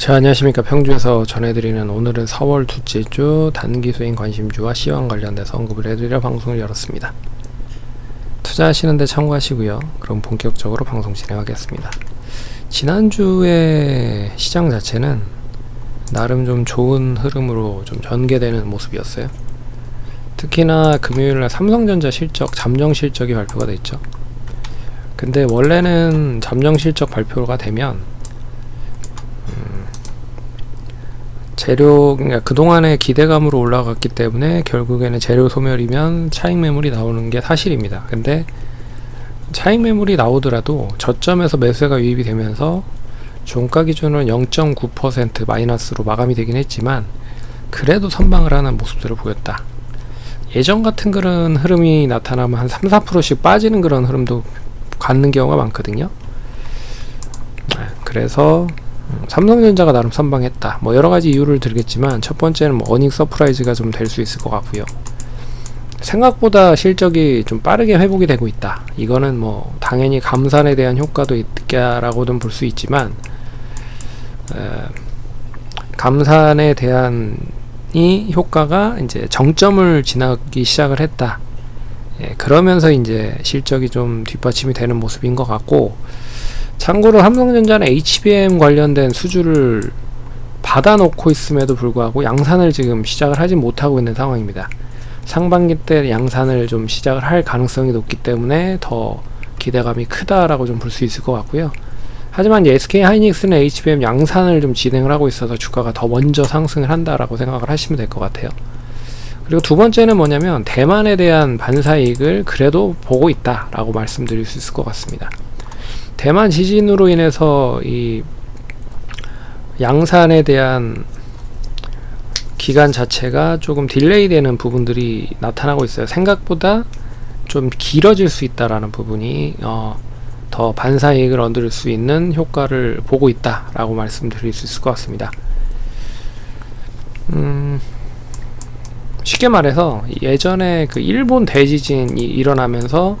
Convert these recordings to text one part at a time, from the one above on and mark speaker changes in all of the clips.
Speaker 1: 자 안녕하십니까 평주에서 전해드리는 오늘은 4월 둘째 주 단기 수익 관심주와 시황 관련돼서 언급을 해드리려 방송을 열었습니다. 투자하시는데 참고하시고요. 그럼 본격적으로 방송 진행하겠습니다. 지난주에 시장 자체는 나름 좀 좋은 흐름으로 좀 전개되는 모습이었어요. 특히나 금요일날 삼성전자 실적, 잠정 실적이 발표가 됐죠. 근데 원래는 잠정 실적 발표가 되면 재료 그러니까 그동안의 기대감으로 올라갔기 때문에 결국에는 재료 소멸이면 차익 매물이 나오는 게 사실입니다. 근데 차익 매물이 나오더라도 저점에서 매수가 유입이 되면서 종가 기준으로 0.9% 마이너스로 마감이 되긴 했지만 그래도 선방을 하는 모습들을 보였다. 예전 같은 그런 흐름이 나타나면 한 3, 4%씩 빠지는 그런 흐름도 갖는 경우가 많거든요. 네, 그래서 음, 삼성전자가 나름 선방했다. 뭐 여러 가지 이유를 들겠지만 첫 번째는 뭐 어닝 서프라이즈가 좀 될 수 있을 것 같고요. 생각보다 실적이 좀 빠르게 회복이 되고 있다. 이거는 뭐 당연히 감산에 대한 효과도 있다라고는 볼수 있지만 에, 감산에 대한 이 효과가 이제 정점을 지나기 시작을 했다. 예, 그러면서 이제 실적이 좀 뒷받침이 되는 모습인 것 같고 참고로 삼성전자는 HBM 관련된 수주를 받아놓고 있음에도 불구하고 양산을 지금 시작을 하지 못하고 있는 상황입니다. 상반기 때 양산을 좀 시작을 할 가능성이 높기 때문에 더 기대감이 크다라고 좀 볼 수 있을 것 같고요. 하지만 SK 하이닉스는 HBM 양산을 좀 진행을 하고 있어서 주가가 더 먼저 상승을 한다라고 생각을 하시면 될 것 같아요. 그리고 두 번째는 뭐냐면 대만에 대한 반사 이익을 그래도 보고 있다라고 말씀드릴 수 있을 것 같습니다. 대만 지진으로 인해서 이 양산에 대한 기간 자체가 조금 딜레이 되는 부분들이 나타나고 있어요. 생각보다 좀 길어질 수 있다라는 부분이 어, 더 반사 이익을 얻을 수 있는 효과를 보고 있다라고 말씀드릴 수 있을 것 같습니다. 음, 쉽게 말해서 예전에 그 일본 대지진이 일어나면서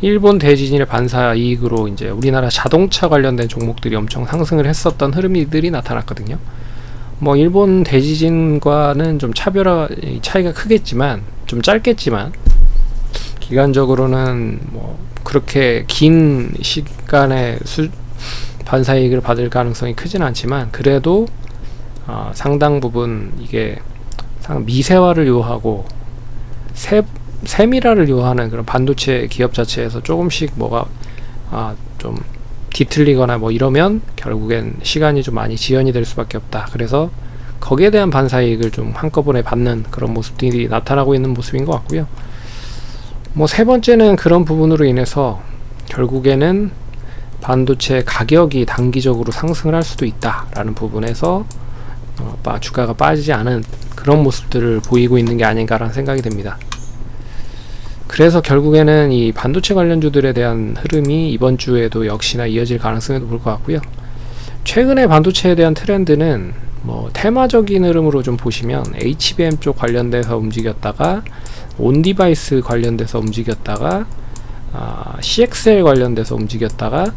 Speaker 1: 일본 대지진의 반사 이익으로 이제 우리나라 자동차 관련된 종목들이 엄청 상승을 했었던 흐름들이 나타났거든요. 뭐 일본 대지진과는 좀 차별화 차이가 크겠지만 좀 짧겠지만 기간적으로는 뭐 그렇게 긴 시간의 수, 반사 이익을 받을 가능성이 크진 않지만 그래도 어, 상당 부분 이게 상 미세화를 요하고 세 세밀화를 요하는 그런 반도체 기업 자체에서 조금씩 뭐가 아, 좀 뒤틀리거나 뭐 이러면 결국엔 시간이 좀 많이 지연이 될 수밖에 없다. 그래서 거기에 대한 반사 이익을 좀 한꺼번에 받는 그런 모습들이 나타나고 있는 모습인 것 같고요. 뭐 세 번째는 그런 부분으로 인해서 결국에는 반도체 가격이 단기적으로 상승을 할 수도 있다라는 부분에서 어, 주가가 빠지지 않은 그런 모습들을 보이고 있는 게 아닌가라는 생각이 듭니다. 그래서 결국에는 이 반도체 관련주들에 대한 흐름이 이번 주에도 역시나 이어질 가능성이 높을 것 같고요. 최근에 반도체에 대한 트렌드는 뭐 테마적인 흐름으로 좀 보시면 HBM 쪽 관련돼서 움직였다가 온 디바이스 관련돼서 움직였다가 아, CXL 관련돼서 움직였다가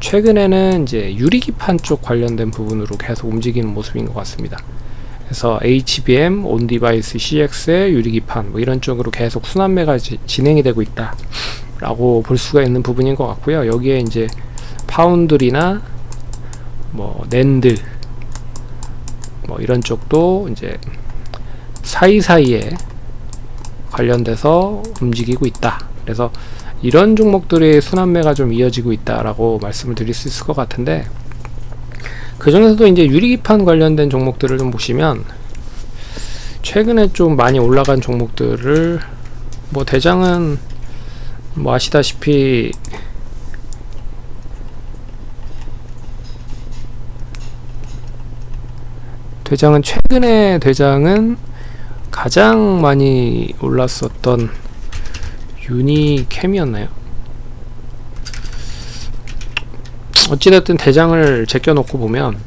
Speaker 1: 최근에는 이제 유리기판 쪽 관련된 부분으로 계속 움직이는 모습인 것 같습니다. 그래서 HBM, 온디바이스, CX의 유리기판 뭐 이런 쪽으로 계속 순환매가 지, 진행이 되고 있다 라고 볼 수가 있는 부분인 것 같고요. 여기에 이제 파운드리나 뭐 낸드 뭐 이런 쪽도 이제 사이사이에 관련돼서 움직이고 있다. 그래서 이런 종목들의 순환매가 좀 이어지고 있다라고 말씀을 드릴 수 있을 것 같은데 그 중에서도 이제 유리기판 관련된 종목들을 좀 보시면 최근에 좀 많이 올라간 종목들을 뭐 대장은 뭐 아시다시피 대장은 최근에 대장은 가장 많이 올랐었던 유니캠이었나요? 어찌됐든 대장을 제껴놓고 보면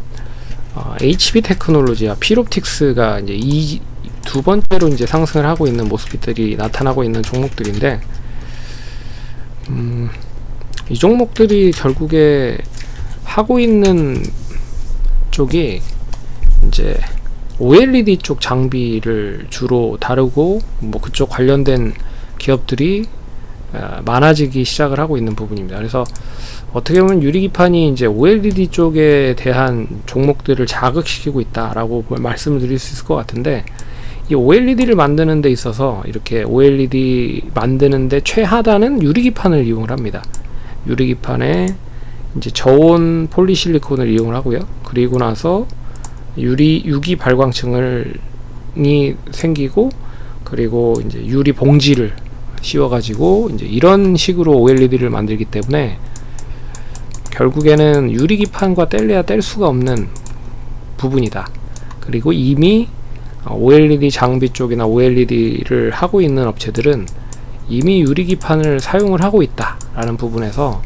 Speaker 1: 어, HB 테크놀로지와 피롭틱스가 이제 이 두 번째로 이제 상승을 하고 있는 모습들이 나타나고 있는 종목들인데 음, 이 종목들이 결국에 하고 있는 쪽이 이제 OLED 쪽 장비를 주로 다루고 뭐 그쪽 관련된 기업들이 어, 많아지기 시작을 하고 있는 부분입니다. 그래서 어떻게 보면 유리기판이 이제 OLED 쪽에 대한 종목들을 자극시키고 있다라고 말씀을 드릴 수 있을 것 같은데 이 OLED를 만드는 데 있어서 이렇게 OLED 만드는 데 최하단은 유리기판을 이용을 합니다. 유리기판에 이제 저온 폴리실리콘을 이용을 하고요. 그리고 나서 유리 유기 발광층을 이 생기고 그리고 이제 유리 봉지를 씌워 가지고 이제 이런 식으로 OLED를 만들기 때문에 결국에는 유리기판과 뗄래야 뗄 수가 없는 부분이다. 그리고 이미 OLED 장비 쪽이나 OLED를 하고 있는 업체들은 이미 유리기판을 사용을 하고 있다라는 부분에서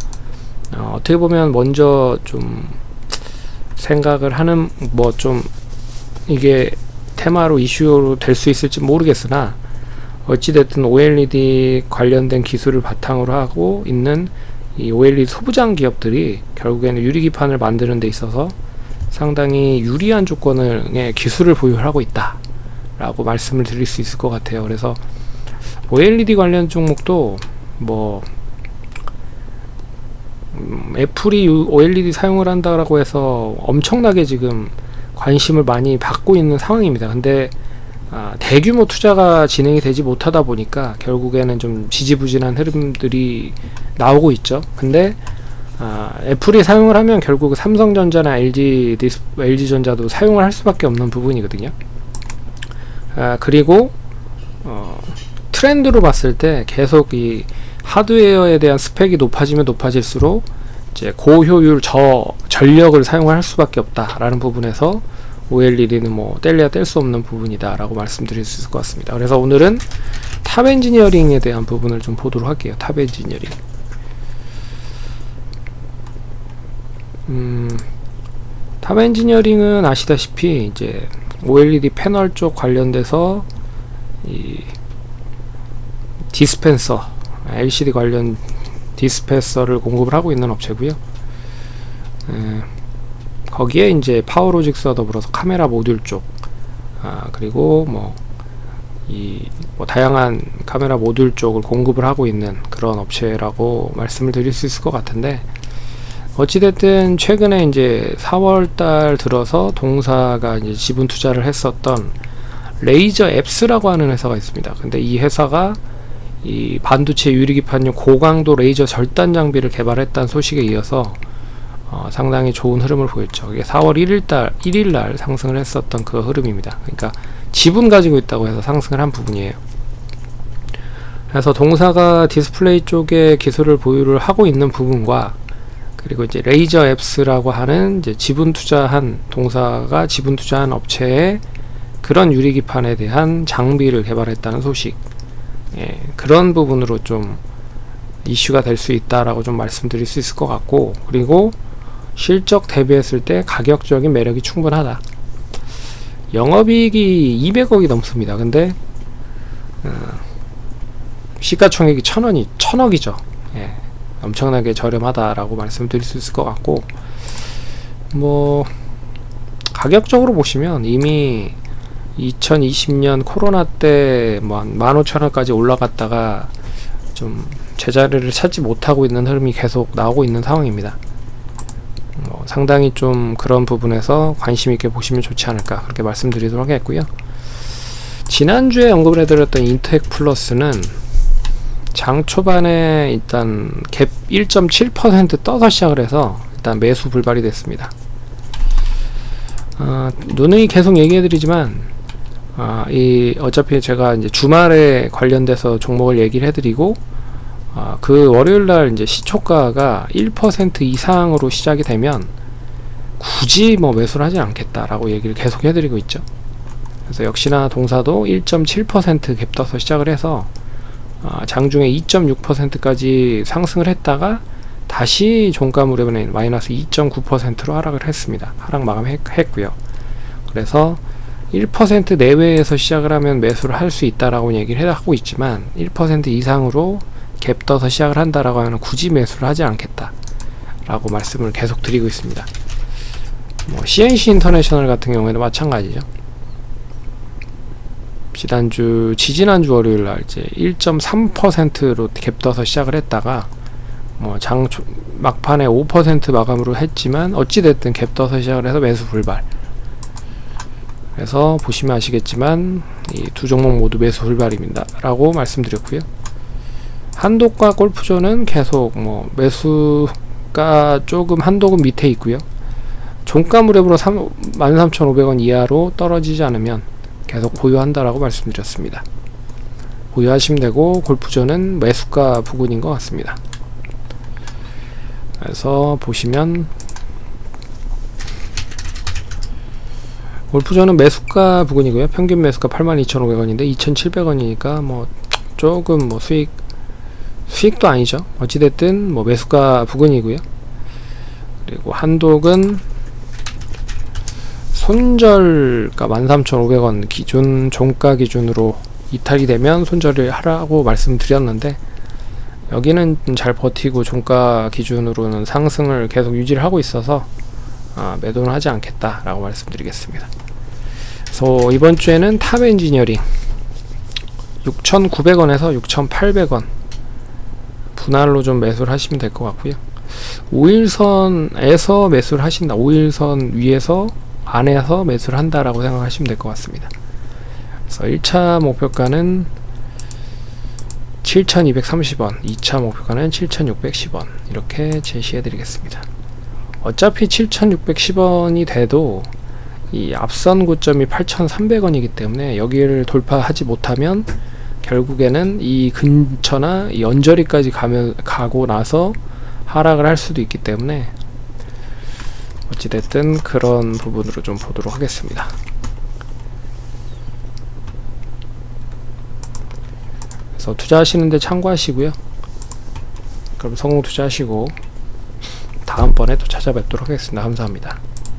Speaker 1: 어, 어떻게 보면 먼저 좀 생각을 하는 뭐 좀 이게 테마로 이슈로 될 수 있을지 모르겠으나 어찌됐든 OLED 관련된 기술을 바탕으로 하고 있는 이 OLED 소부장 기업들이 결국에는 유리기판을 만드는 데 있어서 상당히 유리한 조건의 기술을 보유하고 있다 라고 말씀을 드릴 수 있을 것 같아요 그래서 OLED 관련 종목도 뭐 음, 애플이 OLED 사용을 한다라고 해서 엄청나게 지금 관심을 많이 받고 있는 상황입니다. 근데 아, 대규모 투자가 진행이 되지 못하다 보니까 결국에는 좀 지지부진한 흐름들이 나오고 있죠. 근데 아, 애플이 사용을 하면 결국 삼성전자나 LG 디스, LG전자도 사용을 할 수밖에 없는 부분이거든요. 아, 그리고 어, 트렌드로 봤을 때 계속 이 하드웨어에 대한 스펙이 높아지면 높아질수록 이제 고효율 저 전력을 사용할 수밖에 없다라는 부분에서 OLED는 뭐 뗄래야 뗄 수 없는 부분이다 라고 말씀드릴 수 있을 것 같습니다. 그래서 오늘은 탑 엔지니어링에 대한 부분을 좀 보도록 할게요. 탑 엔지니어링. 음, 탑 엔지니어링은 아시다시피 이제 OLED 패널 쪽 관련돼서 이 디스펜서 LCD 관련 디스펜서를 공급을 하고 있는 업체고요. 에, 거기에 이제 파워로직스와 더불어서 카메라 모듈 쪽, 아, 그리고 뭐, 이, 뭐 다양한 카메라 모듈 쪽을 공급을 하고 있는 그런 업체라고 말씀을 드릴 수 있을 것 같은데, 어찌됐든 최근에 이제 4월달 들어서 동사가 이제 지분 투자를 했었던 레이저 앱스라고 하는 회사가 있습니다. 근데 이 회사가 이 반도체 유리기판용 고강도 레이저 절단 장비를 개발했다는 소식에 이어서 어, 상당히 좋은 흐름을 보였죠. 이게 4월 1일달 1일날 상승을 했었던 그 흐름입니다. 그러니까 지분 가지고 있다고 해서 상승을 한 부분이에요. 그래서 동사가 디스플레이 쪽에 기술을 보유를 하고 있는 부분과 그리고 이제 레이저 앱스라고 하는 이제 지분 투자한 동사가 지분 투자한 업체에 그런 유리기판에 대한 장비를 개발했다는 소식 예, 그런 부분으로 좀 이슈가 될 수 있다라고 좀 말씀드릴 수 있을 것 같고 그리고 실적 대비했을 때 가격적인 매력이 충분하다. 영업이익이 200억이 넘습니다. 근데 어, 시가총액이 천원이 천억이죠. 예, 엄청나게 저렴하다라고 말씀드릴 수 있을 것 같고 뭐 가격적으로 보시면 이미 2020년 코로나 때 뭐 15,000원까지 올라갔다가 좀 제자리를 찾지 못하고 있는 흐름이 계속 나오고 있는 상황입니다. 뭐 상당히 좀 그런 부분에서 관심 있게 보시면 좋지 않을까 그렇게 말씀드리도록 하겠고요. 지난주에 언급을 해드렸던 인텍 플러스는 장 초반에 일단 갭 1.7% 떠서 시작을 해서 일단 매수 불발이 됐습니다. 어, 누누이 계속 얘기해드리지만 아, 이 어차피 제가 이제 주말에 관련돼서 종목을 얘기를 해드리고 아, 그 월요일 날 이제 시초가가 1% 이상으로 시작이 되면 굳이 뭐 매수를 하지 않겠다라고 얘기를 계속 해드리고 있죠. 그래서 역시나 동사도 1.7% 갭 떠서 시작을 해서 아, 장중에 2.6%까지 상승을 했다가 다시 종가 무렵에 마이너스 2.9%로 하락을 했습니다. 하락 마감했고요. 그래서 1% 내외에서 시작을 하면 매수를 할 수 있다라고 얘기를 하고 있지만 1% 이상으로 갭 떠서 시작을 한다라고 하면 굳이 매수를 하지 않겠다 라고 말씀을 계속 드리고 있습니다 뭐 CNC 인터내셔널 같은 경우에도 마찬가지죠. 지난주 지지난주 월요일 날 이제 1.3%로 갭 떠서 시작을 했다가 뭐장 막판에 5% 마감으로 했지만 어찌 됐든 갭 떠서 시작을 해서 매수 불발. 그래서 보시면 아시겠지만 이 두 종목 모두 매수 불발입니다 라고 말씀드렸고요. 한독과 골프존은 계속 뭐 매수가 조금 한독은 밑에 있고요. 종가 무렵으로 13,500원 이하로 떨어지지 않으면 계속 보유한다라고 말씀드렸습니다. 보유하시면 되고 골프존은 매수가 부근인 것 같습니다. 그래서 보시면 골프존은 매수가 부근이고요. 평균 매수가 82,500원인데 2,700원이니까 뭐 조금 뭐 수익 수익도 아니죠. 어찌됐든 뭐 매수가 부근이고요. 그리고 한독은 손절가 13,500원 기준 종가 기준으로 이탈이 되면 손절을 하라고 말씀드렸는데 여기는 잘 버티고 종가 기준으로는 상승을 계속 유지를 하고 있어서 아, 매도는 하지 않겠다라고 말씀드리겠습니다. 그래서 이번 주에는 탑 엔지니어링 6,900원에서 6,800원 분할로 좀 매수를 하시면 될 것 같고요. 5일선에서 매수를 하신다. 5일선 위에서 안에서 매수를 한다라고 생각하시면 될 것 같습니다. 그래서 1차 목표가는 7,230원, 2차 목표가는 7,610원 이렇게 제시해 드리겠습니다. 어차피 7,610원이 돼도 이 앞선 고점이 8,300원이기 때문에 여기를 돌파하지 못하면 결국에는 이 근처나 이 언저리까지 가면 가고 나서 하락을 할 수도 있기 때문에 어찌됐든 그런 부분으로 좀 보도록 하겠습니다. 그래서 투자하시는데 참고하시고요. 그럼 성공 투자하시고 다음번에 또 찾아뵙도록 하겠습니다. 감사합니다.